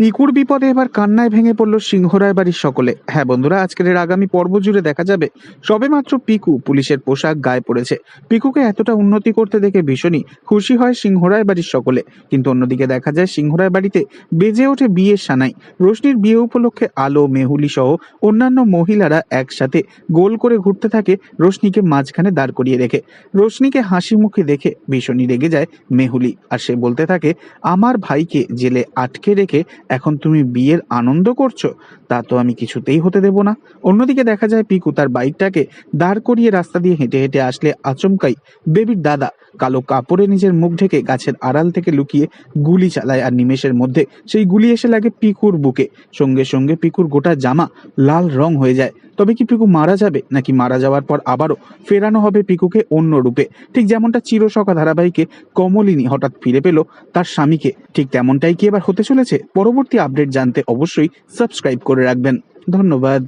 পিকুর বিপদে এবার কান্নায় ভেঙে পড়ল সিংহরায় বাড়ির সকলে। হ্যাঁ বন্ধুরা, আজকের এর আগামী পর্ব জুড়ে দেখা যাবে সবেমাত্র পিকু পুলিশের পোশাক গায়ে পড়েছে। পিকুকে এতটা উন্নতি করতে দেখে ভীষণই খুশি হয় সিংহরায় বাড়ির সকলে। কিন্তু অন্যদিকে দেখা যায় সিংহরায় বাড়িতে বেজে ওঠে বিয়ের সানাই। রোশনির বিয়ে উপলক্ষে আলো, মেহুলি সহ অন্যান্য মহিলারা একসাথে গোল করে ঘুরতে থাকে রোশনিকে মাঝখানে দাঁড় করিয়ে রেখে। রোশনিকে হাসি মুখে দেখে ভীষণই রেগে যায় মেহুলি। আর সে বলতে থাকে, আমার ভাইকে জেলে আটকে রেখে এখন তুমি বিয়ের আনন্দ করছ, তা তো আমি কিছুতেই হতে দেব না। অন্যদিকে দেখা যায় পিকু তার বাইকটাকে দাঁড় করিয়ে রাস্তা দিয়ে হেঁটে হেঁটে আসলে আচমকাই বেবির দাদা কালো কাপড়ে নিজের মুখ ঢেকে গাছের আড়াল থেকে লুকিয়ে গুলি চালায় আর নিমেষের মধ্যে সেই গুলি এসে লাগে পিকুর বুকে। সঙ্গে সঙ্গে পিকুর গোটা জামা লাল রং হয়ে যায়। তবে কি পিকু মারা যাবে? নাকি মারা যাওয়ার পর আবারও ফেরানো হবে পিকুকে অন্য রূপে? ঠিক যেমনটা চিরসখা ধারাবাহিকে কমলিনী হঠাৎ ফিরে পেল তার স্বামীকে। ঠিক তেমনটাই কি এবার হতে চলেছে? পরবর্তী আপডেট জানতে অবশ্যই সাবস্ক্রাইব করে রাখবেন। ধন্যবাদ।